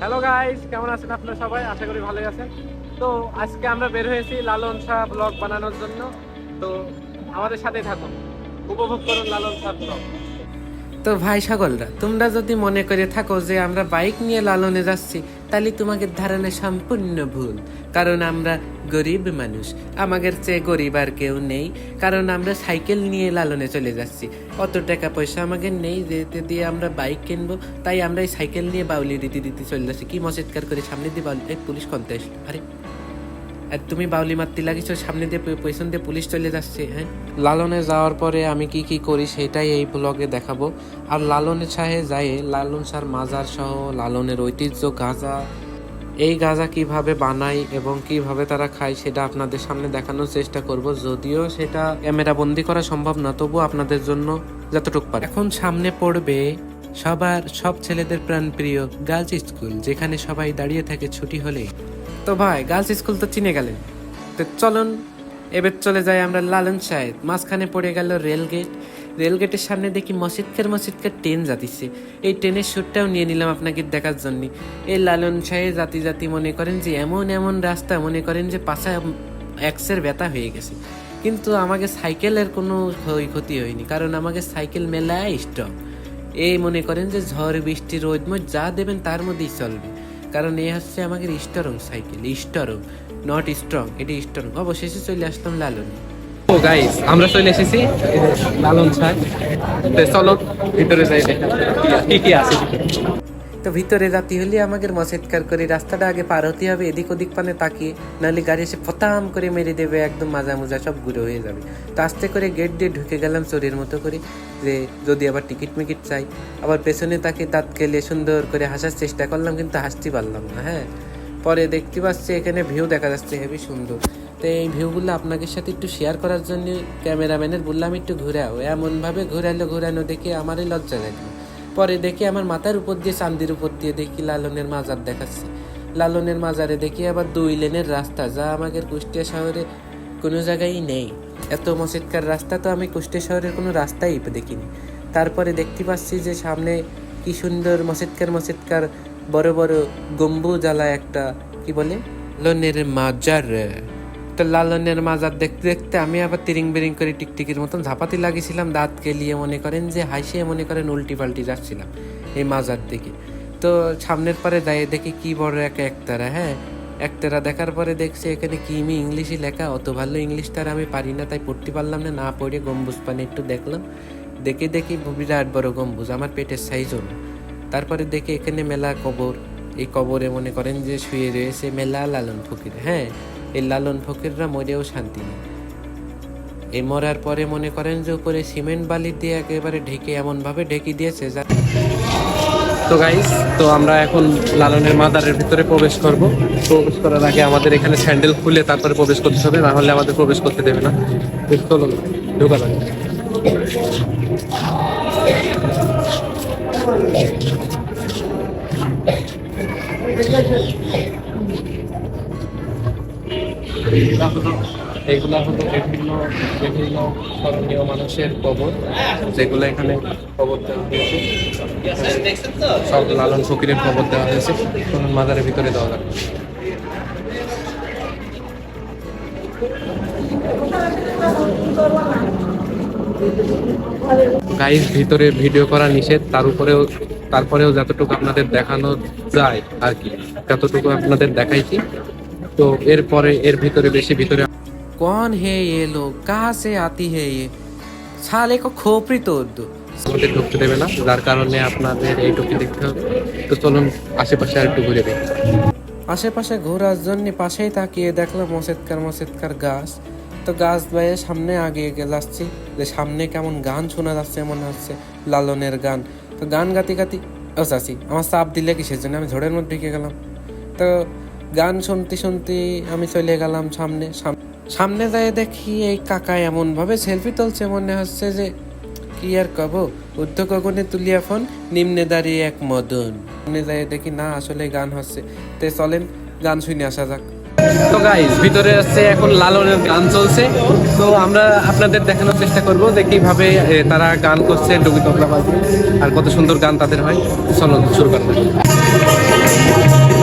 Hello guys কেমন আছেন আপনারা সবাই? আশা করি ভালোই আছেন। তো আজকে আমরা বের হয়েছি লালন শাহ ব্লগ বানানোর জন্য। তো আমাদের সাথেই থাকুন। উপভোগ করুন লালন শাহ ব্লগ। তো ভাই সকলরা তোমরা যদি মনে করে থাকো যে আমরা বাইক নিয়ে লালনে যাচ্ছি তাহলে তোমাদের ধারণা সম্পূর্ণ ভুল। কারণ আমরা গরিব মানুষ। আমাদের চেয়ে গরিব আর কেউ নেই। কারণ আমরা সাইকেল নিয়ে লালনে চলে যাচ্ছি। অত টাকা পয়সা আমাদের নেই যেতে দিয়ে আমরা বাইক কিনবো। তাই আমরা এই সাইকেল নিয়ে বাউলি দিতে দিতে চলে যাচ্ছি। কি মজেৎকার করে সামনে দিয়ে বাউলি পুলিশ কনতে আর তুমি বাউলি মারতে লাগিছো সামনে দিয়ে পেছন দিয়ে পুলিশ চলে যাচ্ছে হ্যাঁ? লালনে যাওয়ার পরে আমি কি কি করি সেটাই এই ব্লগে দেখাবো। আর লালনে শাহে যায় লালন শাহর মাজার সহ লালনের ঐতিহ্য গাঁজা। এই গাঁজা কীভাবে বানাই এবং কীভাবে তারা খায় সেটা আপনাদের সামনে দেখানোর চেষ্টা করব। যদিও সেটা ক্যামেরা বন্দি করা সম্ভব না, তবু আপনাদের জন্য যতটুকু পারে। এখন সামনে পড়বে সবার সব ছেলেদের প্রাণ প্রিয় গার্লস স্কুল, যেখানে সবাই দাঁড়িয়ে থাকে ছুটি হলে তো ভাই গার্লস স্কুল তো চিনে গেলেন তো চলুন, এবার চলে যাই আমরা লালন সাহেব। মাঝখানে পড়ে গেল রেলগেট রেলগেটের সামনে দেখি মসজিদকার মসজিদকার ট্রেন যাতিছে। এই ট্রেনের শ্যুটটাও নিয়ে নিলাম আপনাকে দেখার জন্য। এই লালন সাহেব জাতি জাতি মনে করেন যে, এমন এমন রাস্তা মনে করেন যে পাশা এক্সের ব্যথা হয়ে গেছে। কিন্তু আমাকে সাইকেলের কোনো ক্ষয়ক্ষতি হয়নি, কারণ আমাকে সাইকেল মেলায় স্টক এই মনে করেন যে, ঝড়, বৃষ্টি, রোদ যা দেবেন তার মধ্যেই চলবে। কারণ এ হচ্ছে আমাদের strong cycle strong not strong এটি স্ট্রং অবশেষে চলে আসতাম লালনে। ও আমরা চলে এসেছি। লালন স্যার। চলো, ভিতরে যাই কি কি আছে? তো ভিতরে যাতে হলে আমাকে মসেদকার করে, রাস্তাটা আগে পার হতে হবে, এদিক ওদিক পানে তাকিয়ে, নাহলে গাড়ি এসে ফতাম করে মেরে দেবে, একদম মাজা মোজা সব গুঁড়ো হয়ে যাবে। তো আস্তে করে গেট দিয়ে ঢুকে গেলাম চোরের মতো করে, যে যদি আবার টিকিট মিকিট চাই। আবার পেছনে তাকে দাঁত কেলে সুন্দর করে হাসার চেষ্টা করলাম, কিন্তু হাসতে পারলাম না হ্যাঁ? পরে দেখতে পাচ্ছি এখানে ভিউ দেখা যাচ্ছে, হেবি সুন্দর। তো এই ভিউগুলো আপনাদের সাথে একটু শেয়ার করার জন্য ক্যামেরাম্যানের বললাম, একটু ঘুরাও। এমনভাবে ঘুরালো ঘুরানো দেখে আমারই লজ্জা লাগল। পরে দেখি আমার মাথার উপর দিয়ে চান্দির উপর দিয়ে দেখি লালনের মাজার দেখাচ্ছে। লালনের মাজারে দেখি আবার দুই লেনের রাস্তা, যা আমাদের কুষ্টিয়া শহরে কোনো জায়গায় নেই। এত মসজিদকার রাস্তা তো আমি কুষ্টিয়া শহরের কোনো রাস্তাই দেখিনি। তারপরে দেখতে পাচ্ছি যে সামনে কি সুন্দর মসজিদকার মসজিদকার বড় বড় গম্বু জ্বালা একটা, কি বলে? লনের মাজার। তো লালনের মাজার দেখতে দেখতে আমি আবার তিরিং বিরিং করে টিকটিকির মতন ঝাপাতি লাগিয়েছিলাম দাঁত কেলিয়ে মনে করেন যে হাসিয়ে মনে করেন উল্টি পাল্টি যাচ্ছিলাম এই মাজার দিকে। তো সামনের পরে যাই দেখি কি বড় এক একতারা হ্যাঁ? একতারা দেখার পরে দেখছি এখানে কি মি ইংলিশই লেখা, অত ভালো ইংলিশটা আর আমি পারি না, তাই পড়তে পারলাম না না পড়ে গম্বুজ পানি একটু দেখলাম। দেখে দেখি বিরাট বড় গম্বুজ, আমার পেটের সাইজও না। তারপরে দেখি এখানে মেলা কবর, এই কবরে মনে করেন যে শুয়ে রয়েছে মেলা লালন ফকির হ্যাঁ? এই লালন ফকিররা মরেও শান্তি নেই। এই মরার পরে মনে করেন যে উপরে সিমেন্ট বালি দিয়ে একেবারে ঢেকে এমন ভাবে ঢেকে দিয়েছে যা তো গাইস তো আমরা এখন লালনের মাদারের ভিতরে প্রবেশ করব। প্রবেশ করার আগে আমাদের এখানে স্যান্ডেল খুলে তারপরে প্রবেশ করতে হবে, না হলে আমাদের প্রবেশ করতে দেবে না। চলো ঢোকা যাবে এগুলা হলো বিভিন্ন বিভিন্ন স্মরণীয় মানুষের কবর, যেগুলো এখানে কবর দেওয়া হয়েছে। সব লালন ফকিরের খবর দেওয়া হয়েছে। মাজারের ভিতরে দেওয়া লাগবে গাইস ভিতরে ভিডিও করা নিষেধ, তার উপরেও তারপরেও যতটুকু আপনাদের দেখানো যায় আর কি, ততটুকু আপনাদের দেখাইছি। তো এরপরে এর ভিতরে বেশি ভিতরে कौन है ये लोग कहाँ से आती है ये साले को खोपड़ी तोड़ दो আমাদের ঢুকতে দেবে না যার কারণে আপনাদের এইটুকু দেখতে হবে তো চলুন আশেপাশে আর একটু ঘুরে দেখি আশেপাশে ঘোরার জন্য পাশেই তাকিয়ে দেখলাম মসেদকার মসেদকার গাছ তো গাছ বাইয়ে সামনে আগিয়ে গেলে আসছি যে সামনে কেমন গান শোনা যাচ্ছে মনে হচ্ছে লালনের গান তো গান গাতি গাতি ও চাচি আমার চাপ দিলে কিসের জন্য আমি ঝড়ের মধ্যে ঢুকে গেলাম তো গান শুনতে শুনতে আমি চলে গেলাম সামনে, সাম- সামনে যাই দেখি এই কাকা এমন ভাবে সেলফি তুলছে, মনে হচ্ছে যে কি আর কব? ঊর্ধ্ব গগনে তুলিয়া ফোন, নিম্নে দাঁড়িয়ে এক মদন। সামনে যাই দেখি, না, আসলে গান হচ্ছে। তে চলেন, গান শুনে আসা যাক। তো গাইস ভিতরে আছে এখন লালনের গান চলছে। তো আমরা আপনাদের দেখানোর চেষ্টা করব যে কীভাবে তারা গান করছে, ডুবি তবলা আর কত সুন্দর গান তাদের হয়। চলো শুরু করতে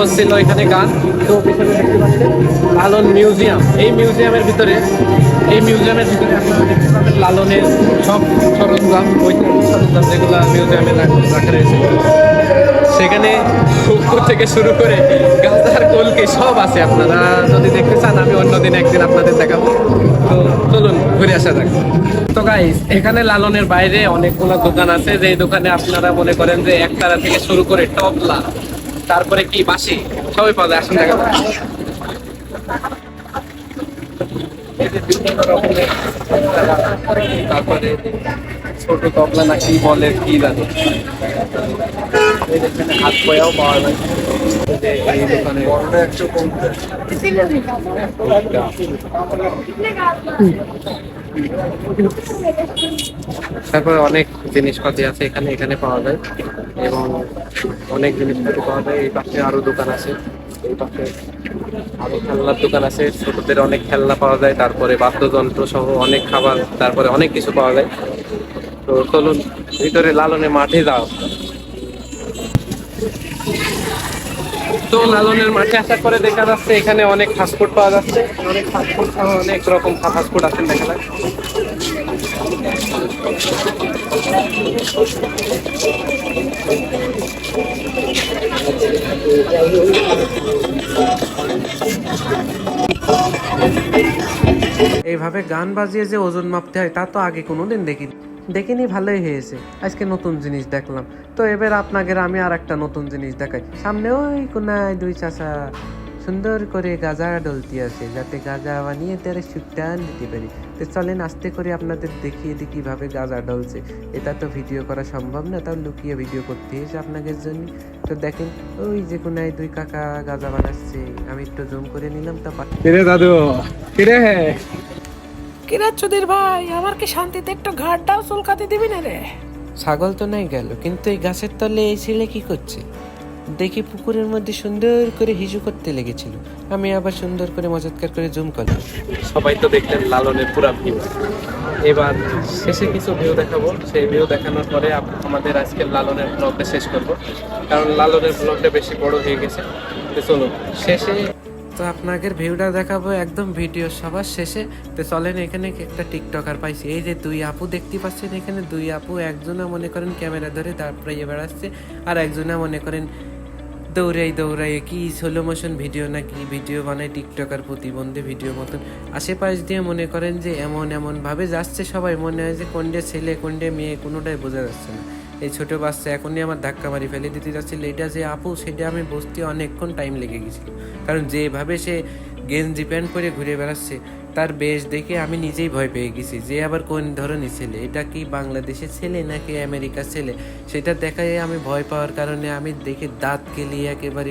হচ্ছিল এখানে গান। তো লালন মিউজিয়াম। এই মিউজিয়ামের ভিতরে, এই মিউজিয়ামের ভিতরে লালনের সব সরঞ্জাম ঐতিহাসিক সরঞ্জাম যেগুলো মিউজিয়ামে রাখা রয়েছে। সেখানে কুকুর থেকে শুরু করে গাছার কলকে সব আছে আপনারা। যদি দেখতে চান, আমি অন্যদিন একদিন আপনাদের দেখাবো। তো চলুন, ঘুরে আসা যাক। তো গাইস এখানে লালনের বাইরে অনেকগুলো দোকান আছে। যে দোকানে আপনারা মনে করেন যে একতারা থেকে শুরু করে টপলা তারপরে কি বাসি সবই পাওয়া যায় আসুন দেখা তারপরে ছোট তবলা না কি বলে, কি জানি। পাওয়া যায়। তারপরে অনেক জিনিসপাতি আছে এখানে এখানে পাওয়া যায়। এবং অনেক জিনিসপাতি পাওয়া যায়। এই পাশে আরও দোকান আছে। এই পাশে আরও খেলনার দোকান আছে। ছোটদের অনেক খেলনা পাওয়া যায়। তারপরে বাদ্যযন্ত্র সহ অনেক খাবার, তারপরে অনেক কিছু পাওয়া যায়। তো চলুন ভিতরে লালনে মাঠে যাও। তো লালনের মাঠে আসার পরে দেখা যাচ্ছে এখানে অনেক ফাস্টফুড পাওয়া যাচ্ছে। অনেক ফাস্টফুড অনেক রকম ফাস্টফুড আছে দেখা যায় এইভাবে গান বাজিয়ে যে ওজন মাপতে হয়, তা তো আগে কোনোদিন দেখিনি। দেখিনি ভালোই হয়েছে। আজকে নতুন জিনিস দেখলাম। তো এবার আপনাকে আমি আর একটা নতুন জিনিস দেখাই। সামনে ওই কোনায় দুই চাষা সুন্দর করে গাজা ডলতি আছে, যাতে গাজা বানিয়ে তার সুটান দিতে পারি। তো চলেন, আস্তে করে আপনাদের দেখিয়ে দিই কীভাবে গাজা ডলছে। এটা তো ভিডিও করা সম্ভব না, তাও লুকিয়ে ভিডিও করতে হয়েছে আপনাদের জন্য। তো দেখেন, ওই যে কোনায় দুই কাকা গাজা বানাচ্ছে। আমি একটু জুম করে নিলাম, তা দাদু কিরে চুদির ভাই আমার কি শান্তিতে একটু ঘাটটাও চুলকাতে দিবি না রে? ছাগল তো নাই গেল কিন্তু এই গাছের তলে এই ছেলে কি করছে? দেখি পুকুরের মধ্যে সুন্দর করে হিজু করতে লেগেছিল। আমি আবার সুন্দর করে মজাৎকার করে জুম করলাম। সবাই তো দেখলেন লালনের পুরা ভিউ। এবার শেষে কিছু ভিউ দেখাবো। সেই ভিউ দেখানোর পরে আমাদের আজকের লালনের ব্লগটা শেষ করব। কারণ লালনের ব্লগটা বেশি বড় হয়ে গেছে। তো চলুন শেষে তো আপনাদের ভিউটা দেখাবো একদম ভিডিও সবার শেষে। তো চলেন এখানে একটা টিকটকার পাইছি। এই যে দুই আপু দেখতে পাচ্ছেন এখানে, দুই আপু একজনা মনে করেন ক্যামেরা ধরে তারপরে ইয়ে বেড়াচ্ছে আর একজনা মনে করেন দৌড়াই দৌড়াই কি স্লো মোশন ভিডিও না নাকি ভিডিও বানায় টিকটকার প্রতিবন্ধী ভিডিও মতন। আশেপাশ দিয়ে মনে করেন যে এমন এমনভাবে যাচ্ছে সবাই, মনে হয় যে কোনডে ছেলে কোনডে মেয়ে কোনোটাই বোঝা যাচ্ছে না। এই ছোট বাচ্চা এখনই আমার ধাক্কা মারি ফেলে দিতে যাচ্ছিল। এটা যে আপু, সেটা আমি বসতে অনেকক্ষণ টাইম লেগে গেছিল। কারণ যেভাবে সে গেঞ্জি প্যান্ট করে ঘুরে বেড়াচ্ছে, তার বেশ দেখে আমি নিজেই ভয় পেয়ে গেছি যে আবার কোন ধরনের ছেলে? এটা কি বাংলাদেশের ছেলে নাকি আমেরিকার ছেলে? সেটা দেখায় আমি ভয় পাওয়ার কারণে আমি দেখে দাঁত কেলিয়ে একেবারে